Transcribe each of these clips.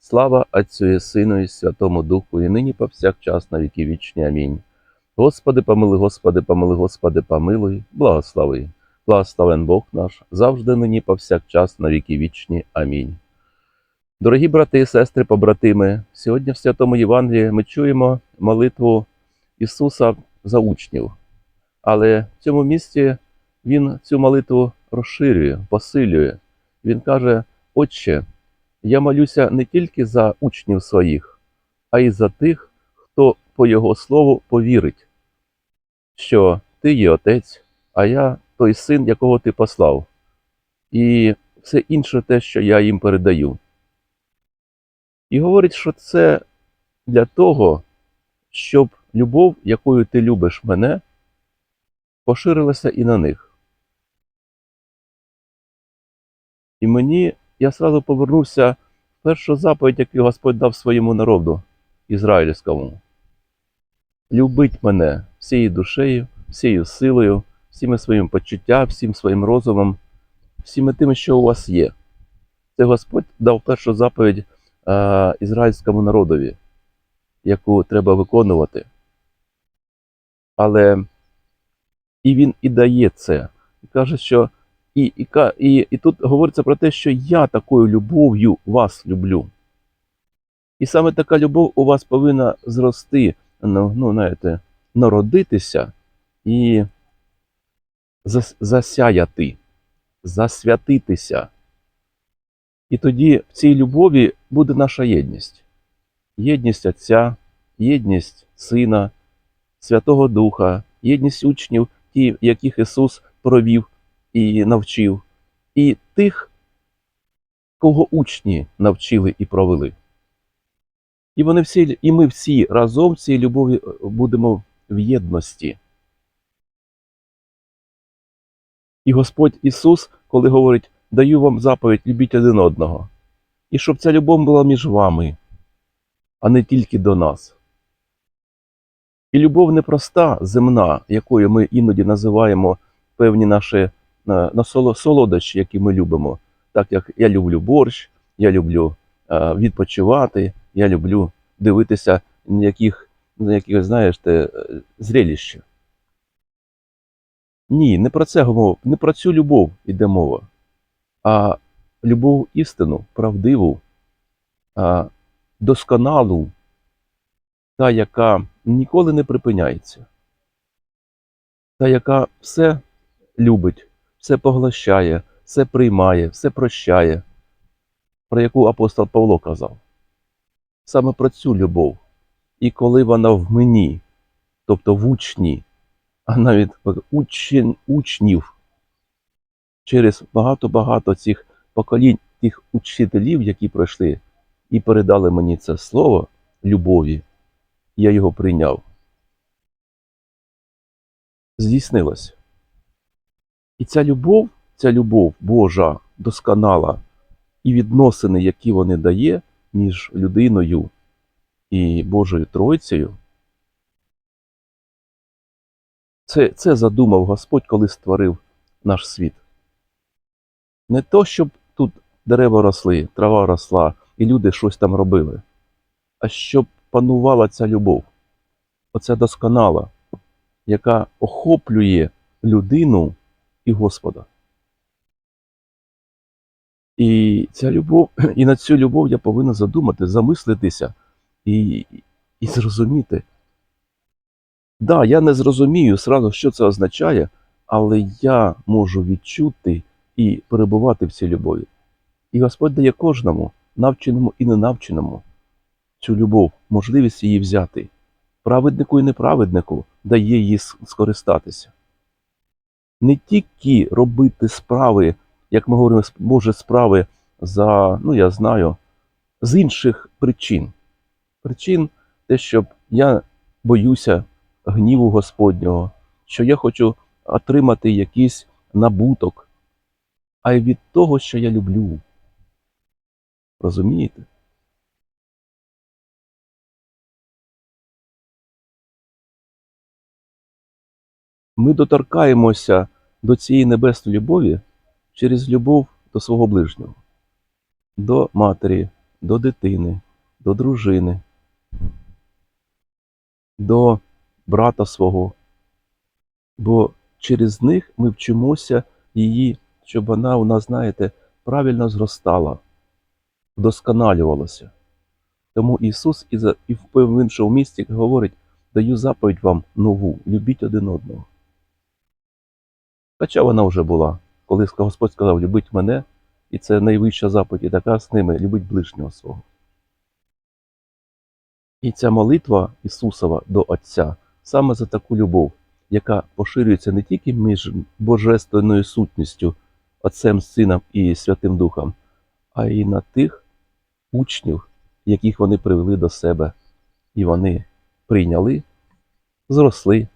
Слава Отцю і Сину і Святому Духу, і нині повсякчас на віки вічні. Амінь. Господи, помилуй, Господи, помилуй, Господи, помилуй, благослови. Благословен Бог наш, завжди нині повсякчас на віки вічні. Амінь. Дорогі брати і сестри, побратими, сьогодні в Святому Євангелії ми чуємо молитву Ісуса за учнів. Але в цьому місці Він цю молитву розширює, посилює. Він каже: Отче, я молюся не тільки за учнів своїх, а й за тих, хто по Його слову повірить, що ти є Отець, а я той син, якого ти послав, і все інше те, що я їм передаю. І говорить, що це для того, щоб любов, якою ти любиш мене, поширилася і на них. І мені я сразу повернувся в першу заповідь, яку Господь дав своєму народу ізраїльському. Любить мене всією душею, всією силою, всіми своїм почуттям, всім своїм розумом, всіми тими, що у вас є. Це Господь дав першу заповідь е, ізраїльському народові, яку треба виконувати. Але і він і дає це. І каже, що і, і, і, і тут говориться про те, що я такою любов'ю вас люблю. І саме така любов у вас повинна зрости, ну, ну знаєте, народитися і засяяти, засвятитися. І тоді в цій любові буде наша єдність. Єдність Отця, єдність Сина, Святого Духа, єдність учнів, ті, яких Ісус провів і навчив, і тих, кого учні навчили і провели. І вони всі, і ми всі разом в цій любові е, будемо в єдності. І Господь Ісус, коли говорить, даю вам заповідь, любіть один одного. І щоб ця любов була між вами, а не тільки до нас. І любов не проста, земна, якою ми іноді називаємо певні наші е, насоло- солодощі, які ми любимо. Так як я люблю борщ, я люблю е, відпочивати, я люблю дивитися на яких, на яких знаєш, те, зреліще. Ні, не про це мова, не про цю любов йде мова, а любов істину, правдиву, досконалу, та, яка ніколи не припиняється, та, яка все любить, все поглощає, все приймає, все прощає, про яку апостол Павло казав. Саме про цю любов. І коли вона в мені, тобто в учні, а навіть учень, учнів, через багато-багато цих поколінь тих учителів, які пройшли і передали мені це слово любові, я його прийняв. Здійснилось. І ця любов, ця любов Божа, досконала, і відносини, які вони дає між людиною і Божою Тройцею, це, це задумав Господь, коли створив наш світ. Не то, щоб тут дерева росли, трава росла, і люди щось там робили, а щоб панувала ця любов, оця досконала, яка охоплює людину і Господа. І ця любов, і на цю любов я повинен задумати, замислитися і, і зрозуміти. Да, я не зрозумію сразу, що це означає, але я можу відчути і перебувати в цій любові. І Господь дає кожному, навченому і ненавченому, цю любов, можливість її взяти. Праведнику і неправеднику дає її скористатися. Не тільки робити справи, як ми говоримо, Боже справи за, ну я знаю, з інших причин. Причин те, щоб я боюся гніву Господнього, що я хочу отримати якийсь набуток, а й від того, що я люблю. Розумієте? Ми доторкаємося до цієї небесної любові через любов до свого ближнього, до матері, до дитини, до дружини, до брата свого. Бо через них ми вчимося її, щоб вона у нас, знаєте, правильно зростала, вдосконалювалася. Тому Ісус і, в іншому місці говорить: даю заповідь вам нову, любіть один одного. Хоча вона вже була, коли Господь сказав, любіть мене, і це найвища заповідь, така з ними любить ближнього свого. І ця молитва Ісусова до Отця саме за таку любов, яка поширюється не тільки між Божественною сутністю, Отцем, Сином і Святим Духом, а й на тих учнів, яких вони привели до себе, і вони прийняли, зросли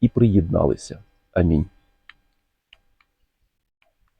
і приєдналися. Амінь.